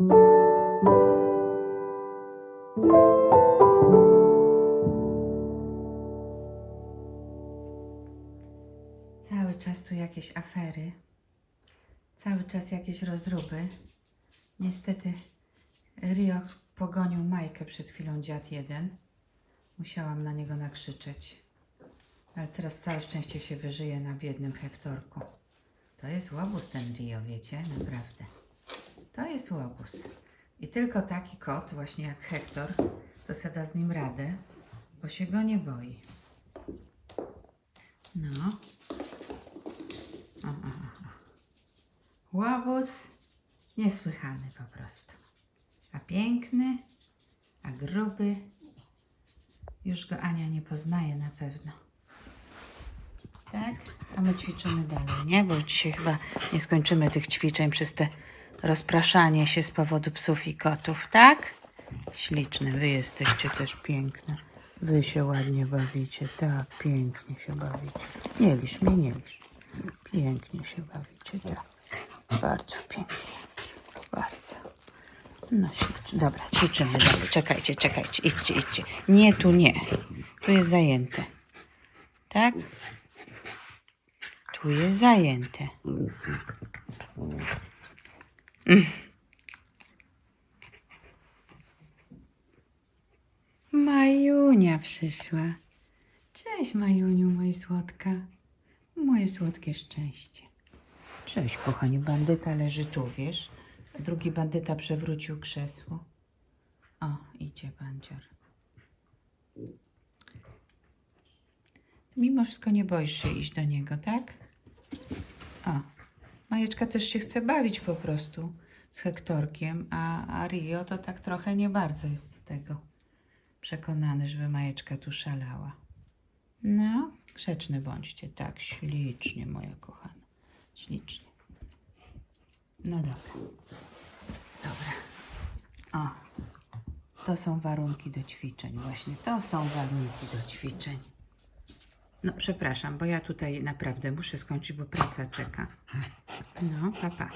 Cały czas tu jakieś afery, cały czas jakieś rozruby. Niestety Rio pogonił Majkę przed chwilą dziad jeden. Musiałam na niego nakrzyczeć. Ale teraz całe szczęście się wyżyje na biednym Hektorku. To jest łobuz ten Rio, wiecie? Naprawdę. To jest łobuz. I tylko taki kot, właśnie jak Hektor, to z nim radę, bo się go nie boi. No. Łobuz niesłychany po prostu. A piękny, a gruby. Już go Ania nie poznaje na pewno. Tak? A my ćwiczymy dalej, nie? Bo dzisiaj chyba nie skończymy tych ćwiczeń przez te rozpraszanie się z powodu psów i kotów, tak? Śliczne, wy jesteście też piękne. Wy się ładnie bawicie, tak, pięknie się bawicie. Nie lisz mnie, nie lisz. Pięknie się bawicie, tak. Bardzo pięknie. Bardzo. No ślicznie. Dobra, ćwiczymy dalej. Czekajcie, czekajcie. Idźcie, idźcie. Nie, tu nie. Tu jest zajęte. Tak? Tu jest zajęte. Mm. Majunia przyszła. Cześć Majuniu, moja słodka. Moje słodkie szczęście. Cześć, kochani. Bandyta leży tu, wiesz? Drugi bandyta przewrócił krzesło. O, idzie bandzior. Mimo wszystko nie boisz się iść do niego, tak? Majeczka też się chce bawić po prostu z Hektorkiem, a, a Rio to tak trochę nie bardzo jest do tego przekonany, żeby Majeczka tu szalała. No, grzeczny bądźcie, tak, ślicznie, moja kochana, ślicznie. No dobra, dobra. O, to są warunki do ćwiczeń, właśnie, to są warunki do ćwiczeń. No, przepraszam, bo ja tutaj naprawdę muszę skończyć, bo praca czeka. No, papa.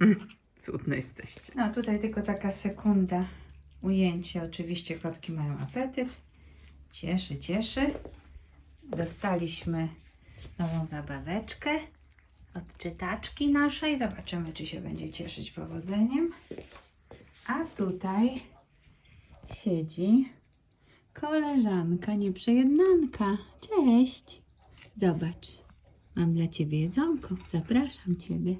Mm, Cudne jesteście. No, tutaj tylko taka sekunda ujęcie. Oczywiście kotki mają apetyt. Cieszy, cieszy. Dostaliśmy nową zabaweczkę od czytaczki naszej. Zobaczymy, czy się będzie cieszyć powodzeniem. A tutaj siedzi koleżanka, nieprzejednanka. Cześć. Zobacz, mam dla ciebie jedzonko. Zapraszam ciebie.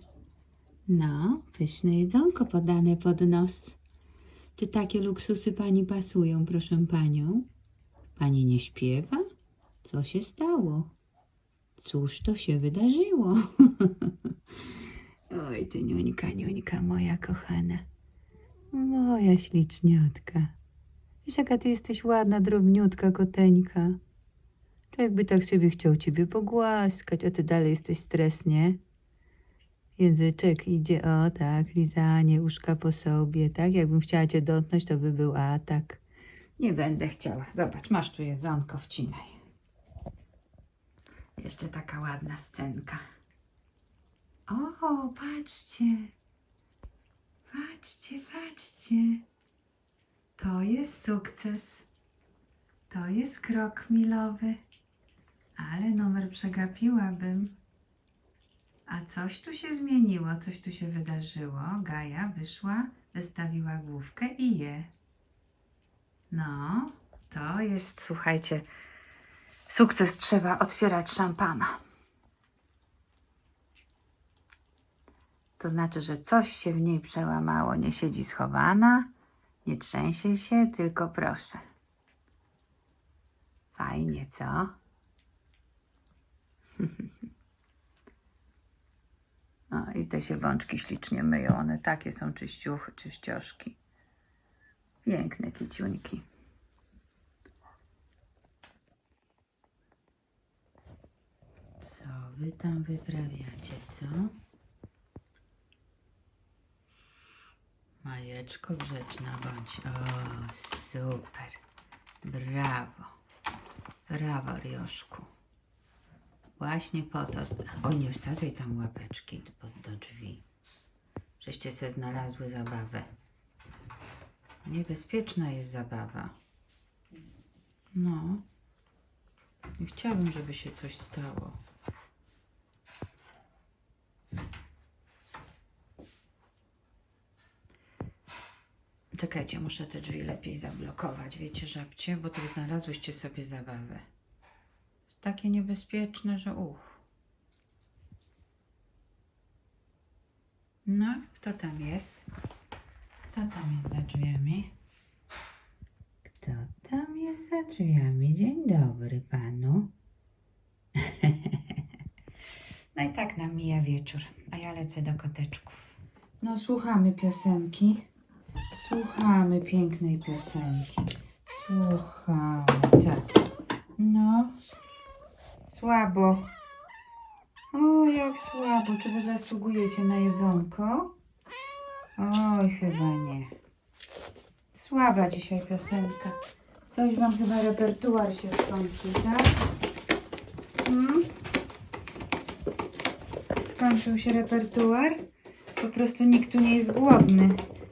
No, pyszne jedzonko podane pod nos. Czy takie luksusy pani pasują, proszę panią? Pani nie śpiewa? Co się stało? Cóż to się wydarzyło? Oj, ty niuńka, niuńka moja kochana. Moja śliczniutka. Wiesz, jaka ty jesteś ładna, drobniutka koteńka. Człowiek by tak sobie chciał ciebie pogłaskać, a ty dalej jesteś stresnie. Języczek idzie, o tak, lizanie, uszka po sobie, tak? Jakbym chciała cię dotknąć, to by był atak. Nie będę chciała. Zobacz, masz tu jedzonko, wcinaj. Jeszcze taka ładna scenka. O, patrzcie. Patrzcie, patrzcie. To jest sukces. To jest krok milowy. Ale numer przegapiłabym. A coś tu się zmieniło, coś tu się wydarzyło. Gaja wyszła, wystawiła główkę i je. No, to jest, słuchajcie, sukces trzeba otwierać szampana. To znaczy, że coś się w niej przełamało. Nie siedzi schowana, nie trzęsie się, tylko proszę. Fajnie, co? O, i te się wączki ślicznie myją. One takie są czyściuchy, czyścioszki. Piękne kiciuńki. Co wy tam wyprawiacie, co? Majeczko grzeczna bądź. O, super. Brawo. Brawo, Rioszku. Właśnie po to. O, nie wsadzaj tam łapeczki pod do drzwi. żeście se znalazły zabawę. Niebezpieczna jest zabawa. No. Nie chciałabym, żeby się coś stało. Czekajcie, muszę te drzwi lepiej zablokować, wiecie, żabcie, bo tu znalazłyście sobie zabawę. Takie niebezpieczne, że uch. No, kto tam jest? Kto tam jest za drzwiami? Kto tam jest za drzwiami? Dzień dobry panu. no i tak nam mija wieczór, a ja lecę do koteczków. No, słuchamy piosenki. Słuchamy pięknej piosenki. Słuchamy, tak. No, słabo. O, jak słabo. Czy wy zasługujecie na jedzonko? Oj, chyba nie. Słaba dzisiaj piosenka. Coś wam chyba repertuar się skończył, tak? Hmm? Skończył się repertuar? Po prostu nikt tu nie jest głodny.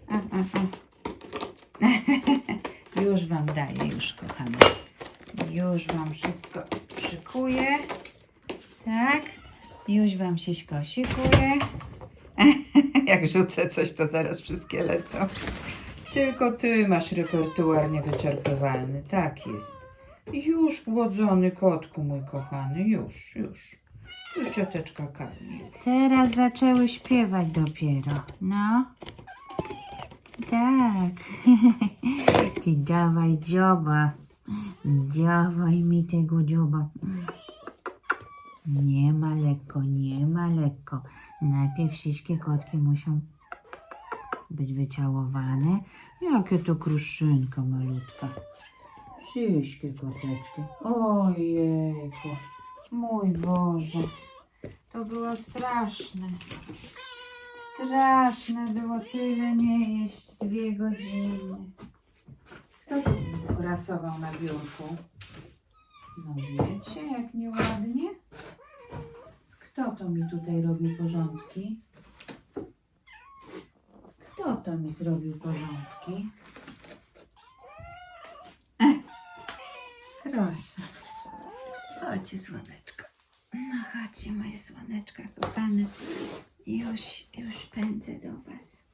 A, a, a. już wam daję, już kochane. Już wam wszystko szykuję. Tak. Już wam się szykuje. Jak rzucę coś, to zaraz wszystkie lecą. Tylko ty masz repertuar niewyczerpywalny. Tak jest. Już głodzony kotku, mój kochany. Już, już. Już cioteczka karmi. Teraz zaczęły śpiewać dopiero. No. Tak. Ty dawaj dzioba. Dawaj mi tego dzioba. Nie ma lekko, nie ma lekko. Najpierw wszystkie kotki muszą być wyciałowane. Jakie to kruszynka malutka. Wszystkie koteczki. Ojejku. Mój Boże. To było straszne. Straszne było tyle nie jeść dwie godziny. Kto tu grasował na biurku? No wiecie, jak nieładnie. Kto to mi tutaj robi porządki? Kto to mi zrobił porządki? Ech, proszę. Chodźcie, słoneczko. No chodźcie, moje słoneczka kochane. Już, już pędzę do was.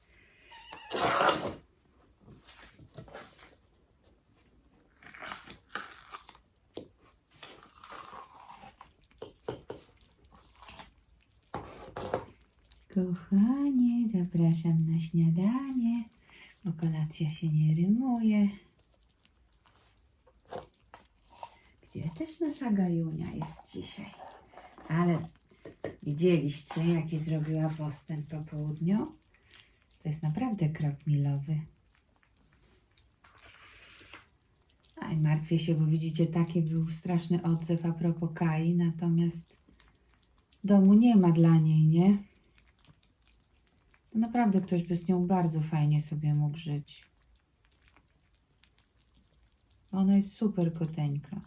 Kochanie, zapraszam śniadanie, bo kolacja się nie rymuje. Gdzie też nasza Gajunia jest dzisiaj? Ale widzieliście, jaki zrobiła postęp po południu? To jest naprawdę krok milowy. Aj, martwię się, bo widzicie, taki był straszny odzew a propos Kai, natomiast domu nie ma dla niej, nie? Naprawdę ktoś by z nią bardzo fajnie sobie mógł żyć. Ona jest super koteńka.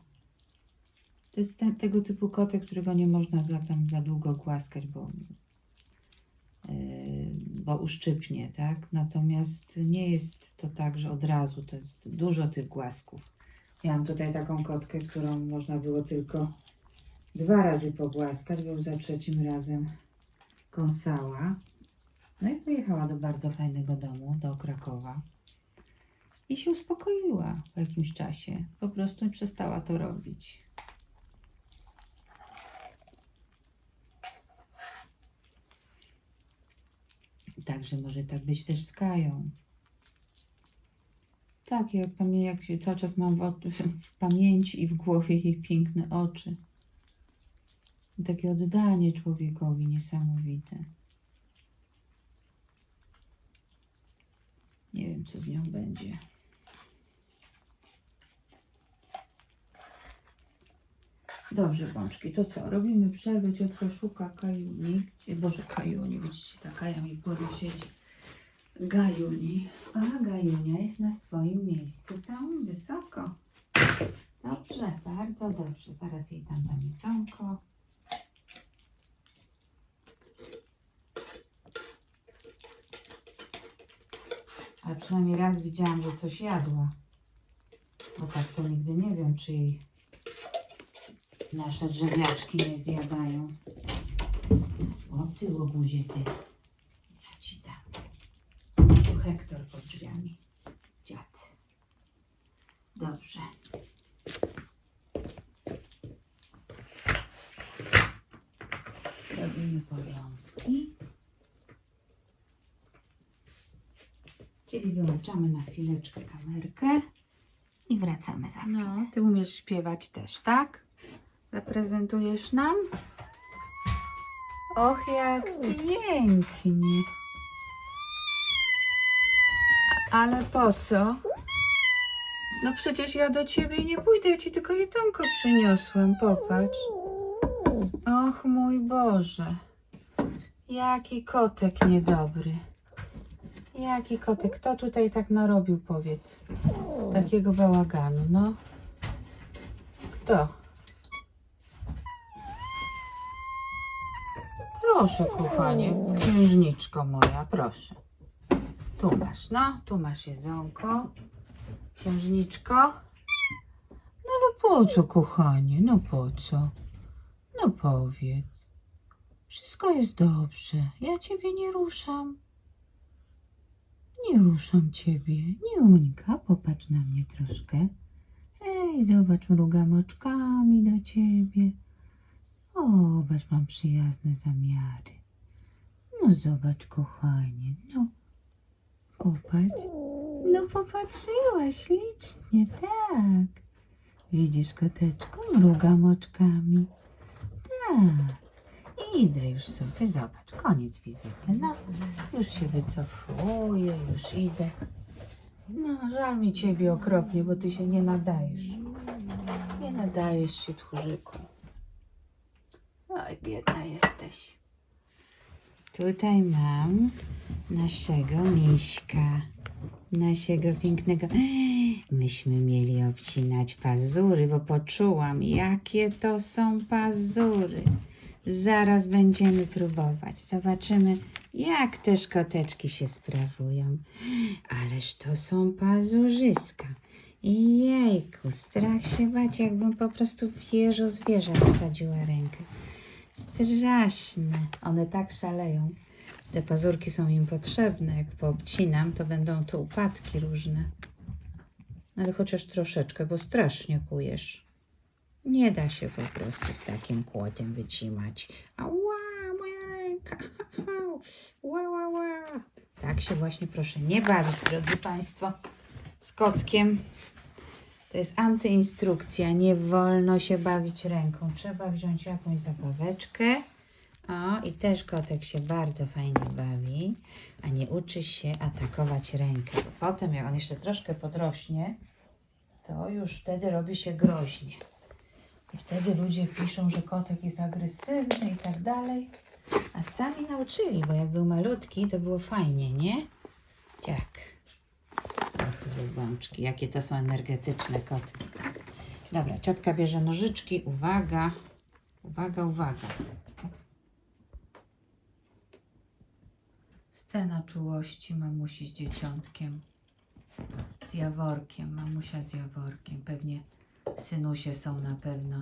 To jest ten, tego typu kotek, którego nie można za, tam za długo głaskać, bo, yy, bo uszczypnie, tak? Natomiast nie jest to tak, że od razu to jest dużo tych głasków. Miałam tutaj taką kotkę, którą można było tylko dwa razy pogłaskać, bo już za trzecim razem kąsała. No i pojechała do bardzo fajnego domu, do Krakowa. I się uspokoiła po jakimś czasie. Po prostu przestała to robić. Także może tak być też z Kają. Tak, jak, pamię- jak się cały czas mam w, w pamięci i w głowie jej piękne oczy. Takie oddanie człowiekowi niesamowite. Nie wiem, co z nią będzie. Dobrze, bączki, to co? Robimy przerwę, ciotka szuka Kajuni. Boże, Kajuni, widzicie, ta Kaja mi pory siedzi. Gajuni. A, Gajunia jest na swoim miejscu tam wysoko. Dobrze, bardzo dobrze. Zaraz jej tam dam jedzonko. Ale przynajmniej raz widziałam, że coś jadła. Bo tak to nigdy nie wiem, czy jej nasze drzewiaczki nie zjadają. O ty łobuzie ty. Ja ci dam. Tu Hektor pod drzwiami. Dziad. Dobrze. Robimy porządki. Czyli wyłączamy na chwileczkę kamerkę i wracamy za chwilę. No, ty umiesz śpiewać też, tak? Zaprezentujesz nam? Och, jak pięknie. Ale po co? No przecież ja do ciebie nie pójdę, ja ci tylko jedzonko przyniosłem, popatrz. Och mój Boże. Jaki kotek niedobry. Jaki kotek? Kto tutaj tak narobił, powiedz? Takiego bałaganu, no. Kto? Proszę, kochanie, księżniczko moja, proszę. Tu masz, no, tu masz jedzonko. Księżniczko. No ale po co, kochanie, no po co? No powiedz. Wszystko jest dobrze. Ja ciebie nie ruszam. Nie ruszam ciebie. Nie unika. Popatrz na mnie troszkę. Ej, zobacz, mrugam oczkami do ciebie. Zobacz, mam przyjazne zamiary. No zobacz, kochanie. No, popatrz. No popatrzyłaś licznie, tak. Widzisz, koteczku, mrugam oczkami. Tak. Idę już sobie, zobacz, koniec wizyty. No, już się wycofuję, już idę. No, żal mi ciebie okropnie, bo ty się nie nadajesz. Nie nadajesz się, tchórzyku. Oj, biedna jesteś. Tutaj mam naszego miśka. Naszego pięknego. Myśmy mieli obcinać pazury, bo poczułam, jakie to są pazury. Zaraz będziemy próbować. Zobaczymy, jak te szkoteczki się sprawują. Ależ to są pazurzyska. Jejku, strach się bać, jakbym po prostu w jeżo zwierzę wsadziła rękę. Straszne. One tak szaleją. Te pazurki są im potrzebne. Jak poobcinam, to będą tu upadki różne. Ale chociaż troszeczkę, bo strasznie kujesz. Nie da się po prostu z takim kłotem wycimać. Ała, moja ręka. Ła, ła, ła. Tak się właśnie proszę nie bawić, drodzy Państwo, z kotkiem. To jest antyinstrukcja. Nie wolno się bawić ręką. Trzeba wziąć jakąś zabaweczkę. O, i też kotek się bardzo fajnie bawi, a nie uczy się atakować rękę. Potem, jak on jeszcze troszkę podrośnie, to już wtedy robi się groźnie. I wtedy ludzie piszą, że kotek jest agresywny i tak dalej. A sami nauczyli, bo jak był malutki, to było fajnie, nie? Tak. Bączki, jakie to są energetyczne kotki. Dobra, ciotka bierze nożyczki. Uwaga, uwaga, uwaga. Scena czułości mamusi z dzieciątkiem. Z Jaworkiem, mamusia z Jaworkiem. Pewnie synusie są na pewno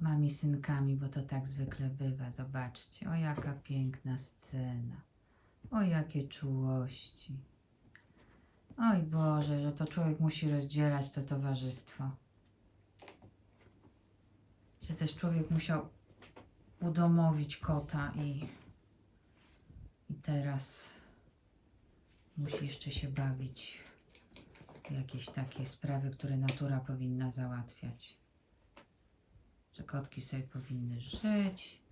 mami synkami, bo to tak zwykle bywa. Zobaczcie, o jaka piękna scena. O jakie czułości. Oj Boże, że to człowiek musi rozdzielać to towarzystwo. Że też człowiek musiał udomowić kota i, i teraz musi jeszcze się bawić jakieś takie sprawy, które natura powinna załatwiać. Że kotki sobie powinny żyć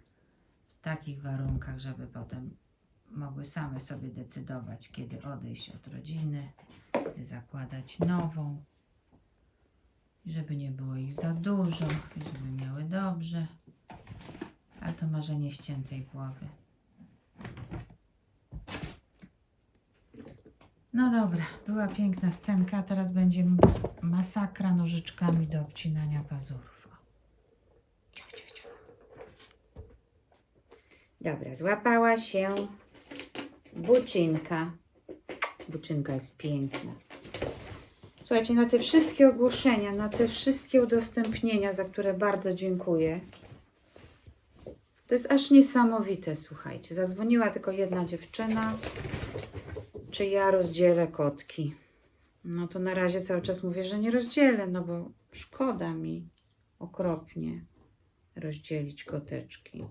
w takich warunkach, żeby potem mogły same sobie decydować, kiedy odejść od rodziny, kiedy zakładać nową. I żeby nie było ich za dużo, i żeby miały dobrze. A to marzenie ściętej głowy. No dobra, była piękna scenka, teraz będzie masakra nożyczkami do obcinania pazurów. Ciach, ciach, ciach. Dobra, złapała się buczynka. Buczynka jest piękna. Słuchajcie, na te wszystkie ogłoszenia, na te wszystkie udostępnienia, za które bardzo dziękuję. To jest aż niesamowite, słuchajcie. Zadzwoniła tylko jedna dziewczyna, czy ja rozdzielę kotki. No to na razie cały czas mówię, że nie rozdzielę, no bo szkoda mi okropnie rozdzielić koteczki.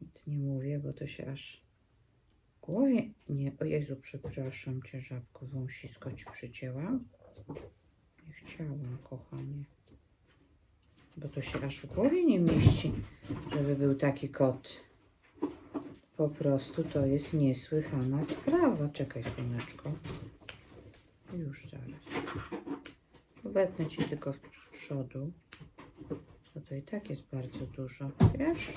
Nic nie mówię, bo to się aż w głowie... Nie, o Jezu, przepraszam Cię, żabko, wąsisko Ci przycięłam. Nie chciałam, kochanie. Bo to się aż w głowie nie mieści, żeby był taki kot. Po prostu to jest niesłychana sprawa. Czekaj, słoneczko. Już zaraz. Obetnę Ci tylko z przodu. Bo to i tak jest bardzo dużo, wiesz?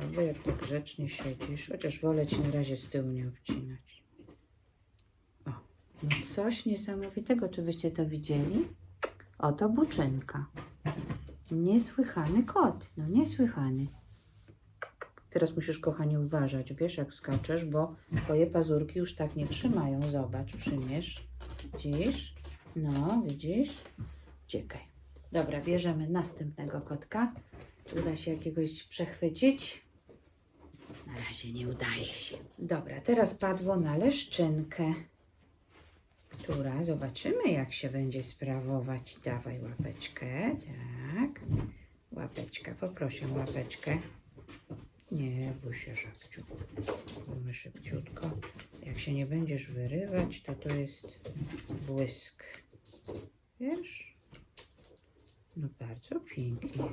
Albo jak tak grzecznie siedzisz, chociaż wolę Ci na razie z tyłu nie obcinać. O, no coś niesamowitego. Czy Wyście to widzieli? Oto buczynka. Niesłychany kot. No niesłychany. Teraz musisz, kochanie, uważać. Wiesz, jak skaczesz, bo twoje pazurki już tak nie trzymają. Zobacz, przymierz. Widzisz? No, widzisz? Czekaj. Dobra, bierzemy następnego kotka. Czy uda się jakiegoś przechwycić? Na razie nie udaje się. Dobra, teraz padło na leszczynkę, która zobaczymy, jak się będzie sprawować. Dawaj łapeczkę, tak. Łapeczka, poproszę łapeczkę. Nie bój się, żabciu. Mamy szybciutko. Jak się nie będziesz wyrywać, to to jest błysk. Wiesz? No bardzo pięknie.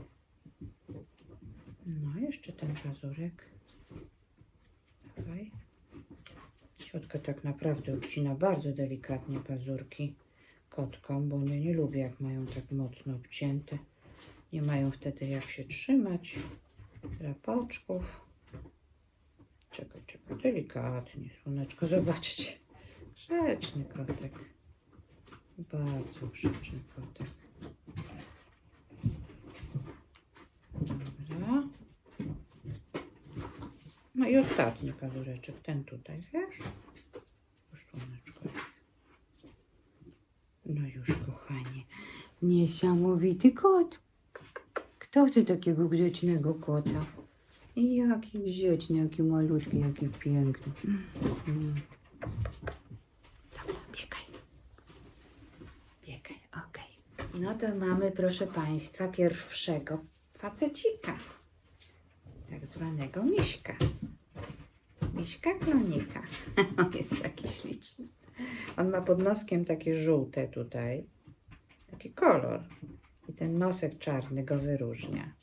No, jeszcze ten pazurek. Dawaj. Ciotka tak naprawdę obcina bardzo delikatnie pazurki kotkom, bo nie, nie lubię jak mają tak mocno obcięte. Nie mają wtedy jak się trzymać. Rapaczków. Czekaj, czekaj, delikatnie, słoneczko, zobaczcie. Grzeczny kotek. Bardzo grzeczny kotek. Dobra. No i ostatni pazureczek, ten tutaj, wiesz? Już słoneczko, już. No już, kochanie. Niesamowity kot. Kto chce takiego grzecznego kota? Jaki grzeczny, jaki malutki, jaki piękny. Mm. Dobra, biegaj. Biegaj, okej. No to mamy, proszę Państwa, pierwszego facecika. Tak zwanego miśka. Miśka klonika. On jest taki śliczny. On ma pod noskiem takie żółte tutaj. Taki kolor. I ten nosek czarny go wyróżnia.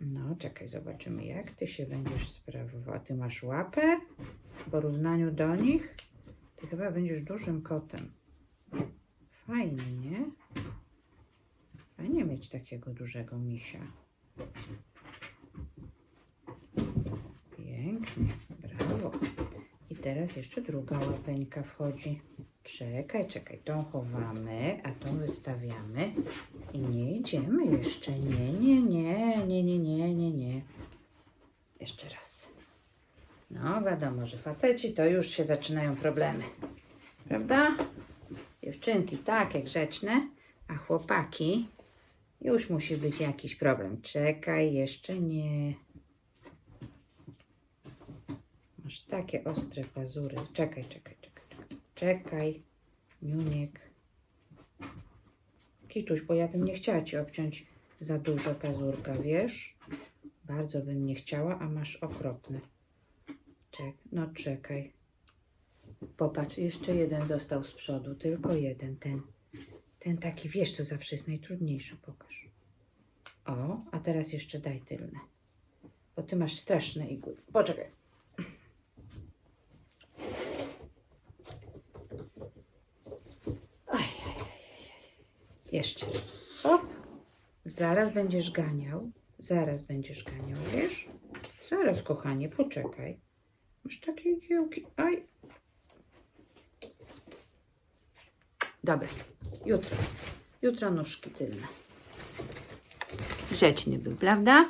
No, czekaj, zobaczymy, jak ty się będziesz sprawował. Ty masz łapę w porównaniu do nich? Ty chyba będziesz dużym kotem. Fajnie, nie? Fajnie mieć takiego dużego misia. Pięknie, I teraz jeszcze druga łapeńka wchodzi. Czekaj, czekaj, tą chowamy, a tą wystawiamy i nie idziemy jeszcze. Nie, nie, nie, nie, nie, nie, nie, nie. Jeszcze raz. No, wiadomo, że faceci to już się zaczynają problemy. Prawda? Dziewczynki takie grzeczne, a chłopaki już musi być jakiś problem. Czekaj, jeszcze nie. Masz takie ostre pazury. Czekaj, czekaj, czekaj, czekaj. Czekaj. Kituś, bo ja bym nie chciała Ci obciąć za dużo pazurka, wiesz? Bardzo bym nie chciała, a masz okropne. Czek, no czekaj. Popatrz, jeszcze jeden został z przodu, tylko jeden, ten. Ten taki, wiesz, co zawsze jest najtrudniejszy, pokaż. O, a teraz jeszcze daj tylne. Bo ty masz straszne igły. Poczekaj. Aj, aj, aj, aj, aj. Jeszcze raz. Hop. Zaraz będziesz ganiał. Zaraz będziesz ganiał, wiesz? Zaraz, kochanie, poczekaj. Masz takie igiełki. Aj. Dobra, jutro. Jutro nóżki tylne. Grzeczny był, prawda?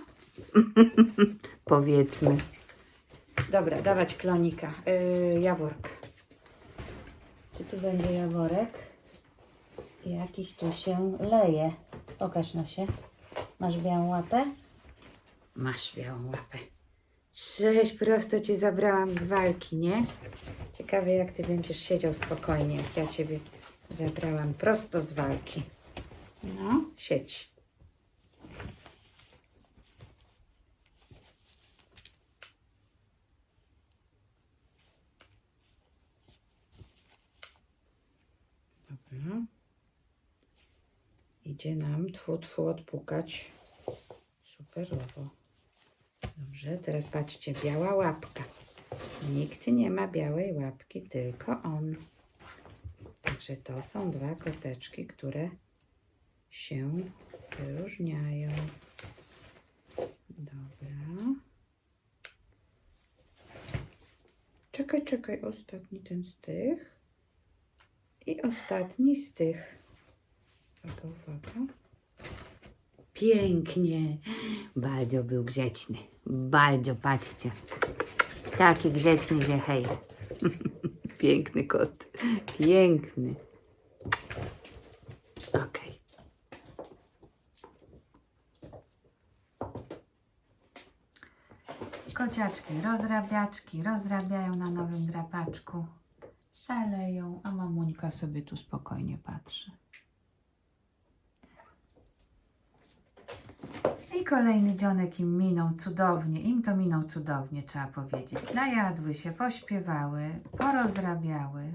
Powiedzmy. Dobra, dawać klonika. Yy, jaworka. Czy tu będzie jaworek? Jakiś tu się leje. Pokaż no się. Masz białą łapę? Masz białą łapę. Cześć, prosto cię zabrałam z walki, nie? Ciekawe, jak ty będziesz siedział spokojnie, jak ja ciebie zabrałam prosto z walki. No, siedź. Dobra. Idzie nam tfu, tfu odpukać. Superowo. Dobrze, teraz patrzcie, biała łapka. Nikt nie ma białej łapki, tylko on. Także to są dwa koteczki, które się wyróżniają. Dobra. Czekaj, czekaj, ostatni ten z tych. I ostatni z tych. Uwaga, uwaga. Pięknie. Bardzo był grzeczny. Bardzo, patrzcie. Taki grzeczny, że hej. Piękny kot. Piękny. Okej. Kociaczki, rozrabiaczki, rozrabiają na nowym drapaczku. Szaleją, a mamuńka sobie tu spokojnie patrzy. Kolejny dzionek im minął cudownie. Im to minął cudownie, trzeba powiedzieć. Najadły się, pośpiewały, porozrabiały.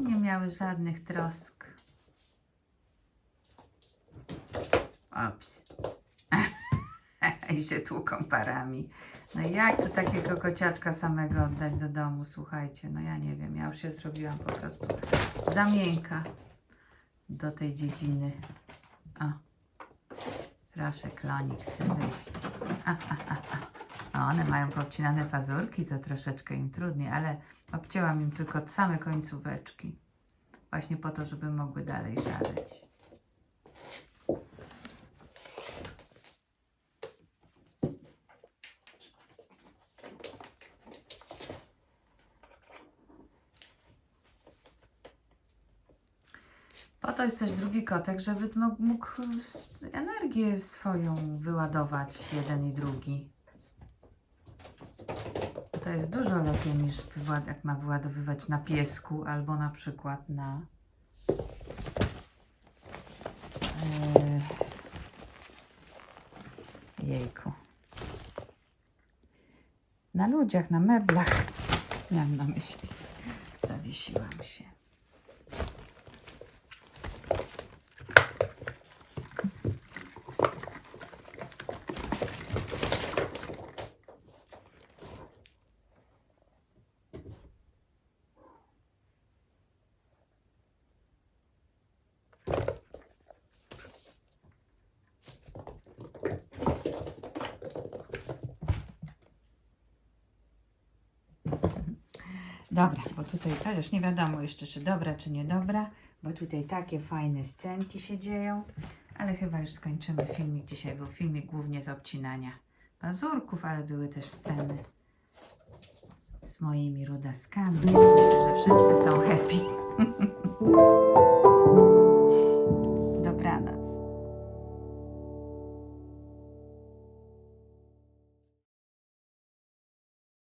Nie miały żadnych trosk. Ops. Się tłuką parami. No i jak to takiego kociaczka samego oddać do domu? Słuchajcie, no ja nie wiem, ja już się zrobiłam po prostu za miękka do tej dziedziny. O, proszę, klonik chce wyjść. A, a, a, a. One mają poobcinane pazurki, to troszeczkę im trudniej, ale obcięłam im tylko same końcóweczki. Właśnie po to, żeby mogły dalej szaleć. To jest też drugi kotek, żeby mógł, energię swoją wyładować jeden i drugi. To jest dużo lepiej niż jak ma wyładowywać na piesku albo na przykład na e, jejku. Na ludziach, na meblach. Miałam na myśli. Zawiesiłam się. Dobra, bo tutaj chociaż nie wiadomo jeszcze, czy dobra, czy niedobra, bo tutaj takie fajne scenki się dzieją, ale chyba już skończymy filmik. Dzisiaj był filmik głównie z obcinania pazurków, ale były też sceny z moimi rudaskami, więc myślę, że wszyscy są happy.